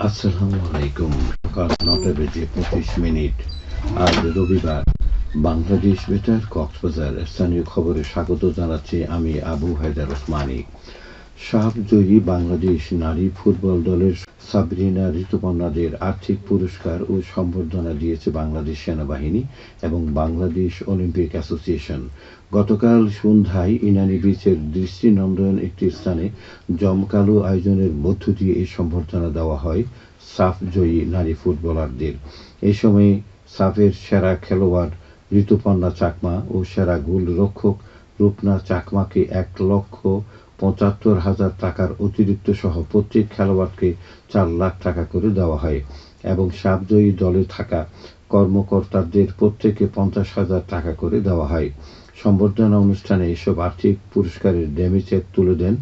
আসসালামু আলাইকুম সকাল নটা বেজে পঁচিশ মিনিট। আজ রবিবার। বাংলাদেশ বেতার কক্সবাজার। স্থানীয় খবরে স্বাগত জানাচ্ছি আমি আবু হায়দার ওসমানী। সাপ জয়ী বাংলাদেশ নারী ফুটবল দলের সাবরিনা ঋতুপর্ণাদের আর্থিক পুরস্কার ও সম্বর্ধনা দিয়েছে বাংলাদেশ সেনাবাহিনী এবং বাংলাদেশ অলিম্পিক অ্যাসোসিয়েশন। গতকাল সন্ধ্যায় ইনানি বিচের দৃষ্টিনন্দন একটি স্থানে জমকালো আয়োজনের মধ্য দিয়ে এই সম্বর্ধনা দেওয়া হয় সাফ জয়ী নারী ফুটবলারদের। এই সময় সাফের সেরা খেলোয়াড় ঋতুপর্ণা চাকমা ও সেরা গোলরক্ষক রূপনা চাকমাকে এক লক্ষ পঁচাত্তর হাজার টাকার অতিরিক্ত সহ প্রত্যেক খেলোয়াড়কে চার লাখ টাকা করে দেওয়া হয় এবং সাবজয়ী দলে থাকা কর্মকর্তাদের প্রত্যেকে পঞ্চাশ হাজার টাকা করে দেওয়া হয়। সম্বর্ধনা অনুষ্ঠানে এসব আর্থিক পুরস্কারের ডেমি চেক তুলে দেন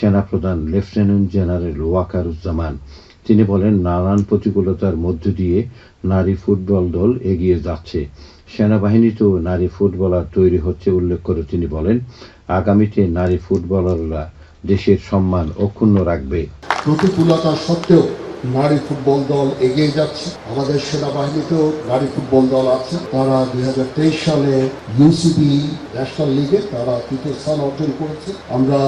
সেনাপ্রধান লেফটেন্যান্ট জেনারেল ওয়াকারুজ্জামান। তিনি বলেন, নানান প্রতিকূলতার মধ্য দিয়ে নারী ফুটবল দল এগিয়ে যাচ্ছে। সেনাবাহিনীতেও নারী ফুটবলার তৈরি হচ্ছে, উল্লেখ করে তিনি বলেন আগামীতে নারী ফুটবলাররা দেশের সম্মান অক্ষুণ্ণ রাখবে। প্রতিকূলতা সত্ত্বেও নারী ফুটবল দল এগিয়ে যাচ্ছে। আমাদের সেনাবাহিনীতেও নারী ফুটবল দল আছে। তারা দুই হাজার তেইশ সালে ইউসিবি ন্যাশনাল লিগে তারা তৃতীয় স্থান অর্জন করেছে। আমরা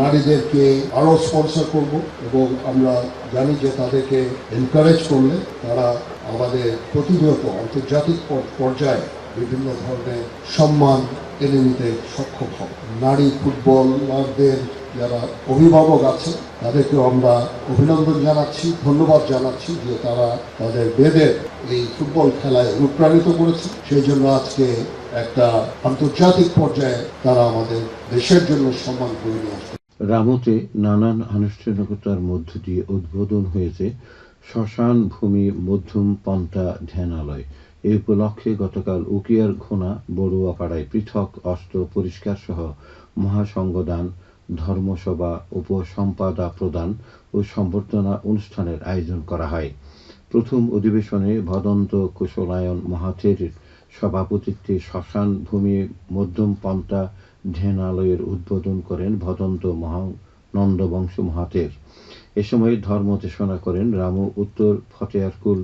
নারীদেরকে আরও স্পন্সর করব এবং আমরা জানি যে তাদেরকে এনকারেজ করলে তারা আমাদের প্রতিনিয়ত আন্তর্জাতিক পর্যায়ে বিভিন্ন ধরনের সম্মান এনে নিতে সক্ষম হবে। নারী ফুটবলারদের যারা অভিভাবক আছে তাদেরকে আমরা অভিনন্দন জানাচ্ছি, ধন্যবাদ জানাচ্ছি যে তারা তাদের বেদের এই ফুটবল খেলায় অনুপ্রাণিত করেছে। সেই জন্য আজকে একটা আন্তর্জাতিক পর্যায়ে তারা আমাদের দেশের জন্য সম্মান করে নিয়ে আসবে। রামুতে নানান আনুষ্ঠানিকতার মধ্য দিয়ে উদ্বোধন হয়েছে শ্মশান ভূমি মধ্যম পন্থা ধ্যানালয়। এই উপলক্ষে গতকাল উকিয়ার ঘোনা বড়ুয়াপাড়ায় পৃথক অস্ত্র পরিষ্কার সহ মহাসংঘদান ধর্মসভা, উপসম্পাদা প্রদান ও সম্বর্ধনা অনুষ্ঠানের আয়োজন করা হয়। প্রথম অধিবেশনে ভদন্ত কুশলায়ন মহাথের সভাপতিত্বে শ্মশান ভূমি মধ্যম পন্থা ধ্যানালয়ের উদ্বোধন করেন ভদন্ত মহানন্দ বংশ মহাতের এ সময় ধর্ম দেশনা করেন রামু উত্তর ফতেয়ারকুল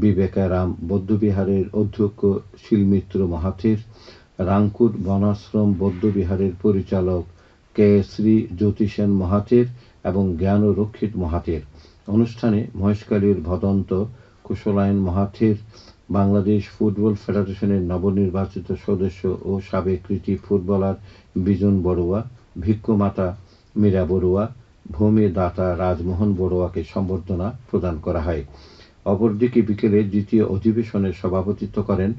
বিবেকারাম বৌদ্ধবিহারের অধ্যক্ষ শিলমিত্র মহাথের রাংকুট বনাশ্রম বৌদ্ধবিহারের পরিচালক কে শ্রী জ্যোতিষেন মহাতের এবং জ্ঞান রক্ষিত মহাতের অনুষ্ঠানে মহেশকালীর ভদন্ত কুশলায়ন মহাথের, বাংলাদেশ ফুটবল ফেডারেশনের নবনির্বাচিত সদস্য ও সাবেক কৃতি ফুটবলার বিজন বড়ুয়া, ভিক্ষুমাতা মীরা বড়ুয়া, ভূমি দাতা রাজমোহন বড়ুয়াকে সম্বর্ধনা প্রদান করা হয়। অপরদিকে বিকেলে দ্বিতীয় অধিবেশনের সভাপতিত্ব করেন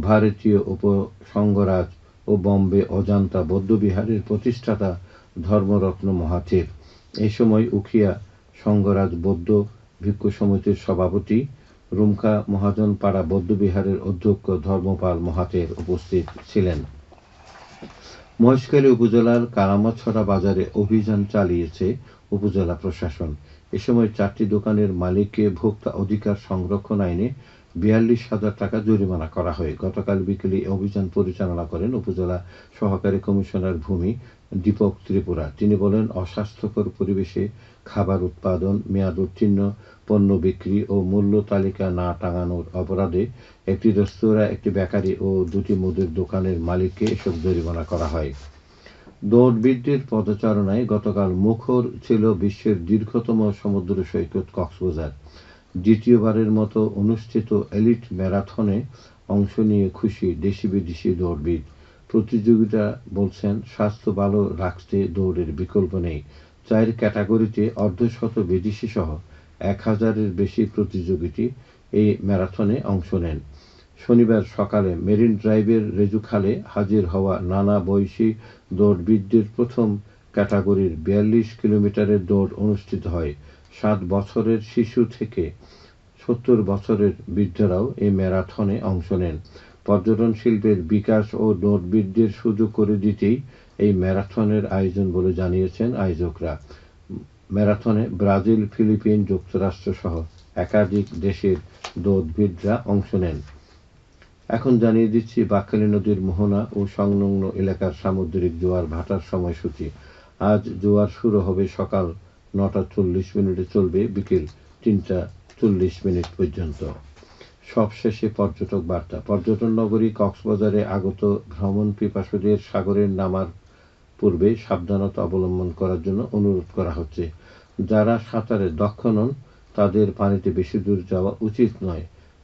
ভারতীয় উপসংঘরাজ ও বম্বে অজান্তা বৌদ্ধবিহারের প্রতিষ্ঠাতা ধর্মরত্ন মহাথের এই সময় উখিয়া সংঘরাজ বৌদ্ধ ভিক্ষু সমিতির সভাপতি রুমকা মহাজন পাড়া বৌদ্ধবিহারের অধ্যক্ষ ধর্মপাল মহাতের উপস্থিত ছিলেন। মহেশখালী উপজেলার কারামাছড়া বাজারে অভিযান চালিয়েছে উপজেলা প্রশাসন। এ সময় চারটি দোকানের মালিককে ভোক্তা অধিকার সংরক্ষণ আইনে বিয়াল্লিশ হাজার টাকা জরিমানা করা হয়। গতকাল বিকেলে অভিযান পরিচালনা করেন উপজেলা সহকারী কমিশনার ভূমি দীপক ত্রিপুরা। তিনি বলেন, অস্বাস্থ্যকর পরিবেশে খাবার উৎপাদন, মেয়াদ উত্তীর্ণ, পণ্য বিক্রি ও মূল্য তালিকা না টাঙানোর অপরাধে একটি রেস্তোরাঁ, একটি বেকারি ও দুটি মুদির দোকানের মালিককে এসব জরিমানা করা হয়। দৌড়বিদদের পদচারণায় গতকাল মুখর ছিল বিশ্বের দীর্ঘতম সমুদ্র সৈকত কক্সবাজার। দ্বিতীয়বারের মতো অনুষ্ঠিত এলিট ম্যারাথনে অংশ নিয়ে খুশি দেশি বিদেশি দৌড়বিদ। প্রতিযোগিতা বলছেন, স্বাস্থ্য ভালো রাখতে দৌড়ের বিকল্প নেই। চার ক্যাটাগরিতে অর্ধশত বিদেশি সহ এক হাজারের বেশি প্রতিযোগিতা এই ম্যারাথনে অংশ নেন। শনিবার সকালে মেরিন ড্রাইভের রেজুখালে হাজির হওয়া নানা বয়সী দৌড়বিদদের প্রথম ক্যাটাগরির বিয়াল্লিশ কিলোমিটারের দৌড় অনুষ্ঠিত হয়। সাত বছরের শিশু থেকে সত্তর বছরের বৃদ্ধরাও এই ম্যারাথনে অংশ নেন। পর্যটন শিল্পের বিকাশ ও দৌড়বিদদের সুযোগ করে দিতেই এই ম্যারাথনের আয়োজন বলে জানিয়েছেন আয়োজকরা। ম্যারাথনে ব্রাজিল, ফিলিপিন যুক্তরাষ্ট্রসহ একাধিক দেশের দৌড়বিদরা অংশ নেন। এখন জানিয়ে দিচ্ছি, বাঁকখালী নদীর মোহনা ও সংলগ্ন এলাকার সামুদ্রিক জোয়ার ভাটার সময়সূচি। আজ জোয়ার শুরু হবে সকাল নটা চল্লিশ মিনিটে চলবে, বিকেল তিনটা চল্লিশ মিনিট পর্যন্ত। সবশেষে পর্যটক বার্তা। পর্যটন নগরী কক্সবাজারে আগত ভ্রমণ পিপাসুদের সাগরের নামার পূর্বে সাবধানতা অবলম্বন করার জন্য অনুরোধ করা হচ্ছে। যারা সাঁতারে দক্ষ নন, তাদের পানিতে বেশি দূর যাওয়া উচিত নয়।